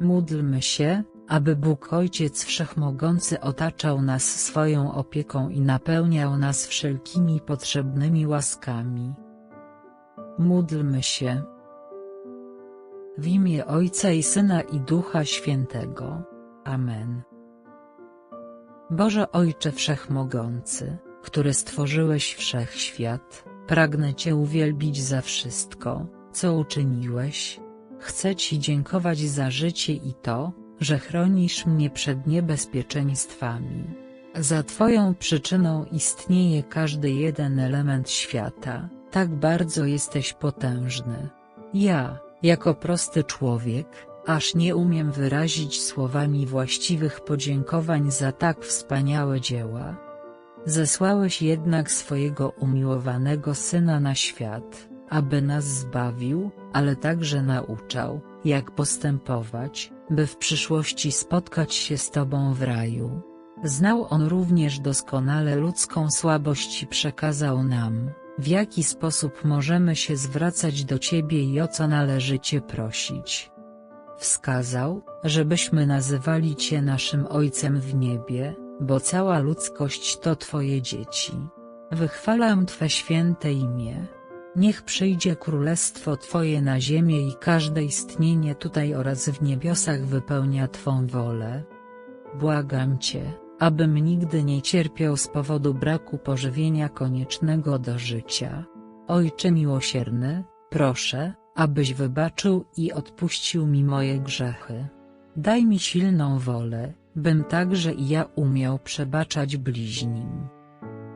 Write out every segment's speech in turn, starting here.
Módlmy się, aby Bóg Ojciec Wszechmogący otaczał nas swoją opieką i napełniał nas wszelkimi potrzebnymi łaskami. Módlmy się. W imię Ojca i Syna i Ducha Świętego. Amen. Boże Ojcze Wszechmogący, który stworzyłeś wszechświat, pragnę Cię uwielbić za wszystko, co uczyniłeś. Chcę Ci dziękować za życie i to, że chronisz mnie przed niebezpieczeństwami. Za Twoją przyczyną istnieje każdy jeden element świata, tak bardzo jesteś potężny. Ja, jako prosty człowiek, aż nie umiem wyrazić słowami właściwych podziękowań za tak wspaniałe dzieła. Zesłałeś jednak swojego umiłowanego Syna na świat, aby nas zbawił, ale także nauczał, jak postępować, by w przyszłości spotkać się z Tobą w raju. Znał On również doskonale ludzką słabość i przekazał nam, w jaki sposób możemy się zwracać do Ciebie i o co należy Cię prosić. Wskazał, żebyśmy nazywali Cię naszym Ojcem w niebie, bo cała ludzkość to Twoje dzieci. Wychwalam Twe święte imię. Niech przyjdzie królestwo Twoje na ziemię i każde istnienie tutaj oraz w niebiosach wypełnia Twą wolę. Błagam Cię, abym nigdy nie cierpiał z powodu braku pożywienia koniecznego do życia. Ojcze miłosierny, proszę, abyś wybaczył i odpuścił mi moje grzechy. Daj mi silną wolę, bym także i ja umiał przebaczać bliźnim.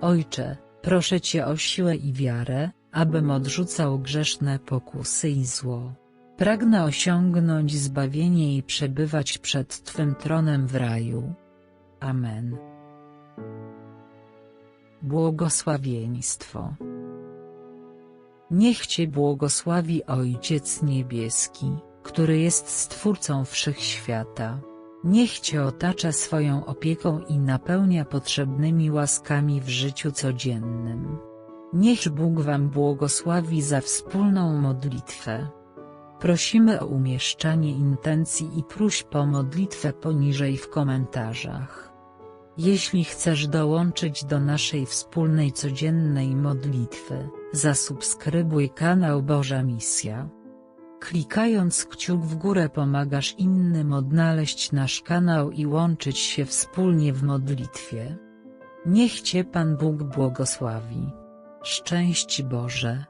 Ojcze, proszę Cię o siłę i wiarę, abym odrzucał grzeszne pokusy i zło. Pragnę osiągnąć zbawienie i przebywać przed Twym tronem w raju. Amen. Błogosławieństwo Niech Cię błogosławi Ojciec Niebieski, który jest Stwórcą Wszechświata. Niech Cię otacza swoją opieką i napełnia potrzebnymi łaskami w życiu codziennym. Niech Bóg Wam błogosławi za wspólną modlitwę. Prosimy o umieszczanie intencji i próśb po modlitwę poniżej w komentarzach. Jeśli chcesz dołączyć do naszej wspólnej codziennej modlitwy, zasubskrybuj kanał Boża Misja. Klikając kciuk w górę pomagasz innym odnaleźć nasz kanał i łączyć się wspólnie w modlitwie. Niech Cię Pan Bóg błogosławi. Szczęść Boże.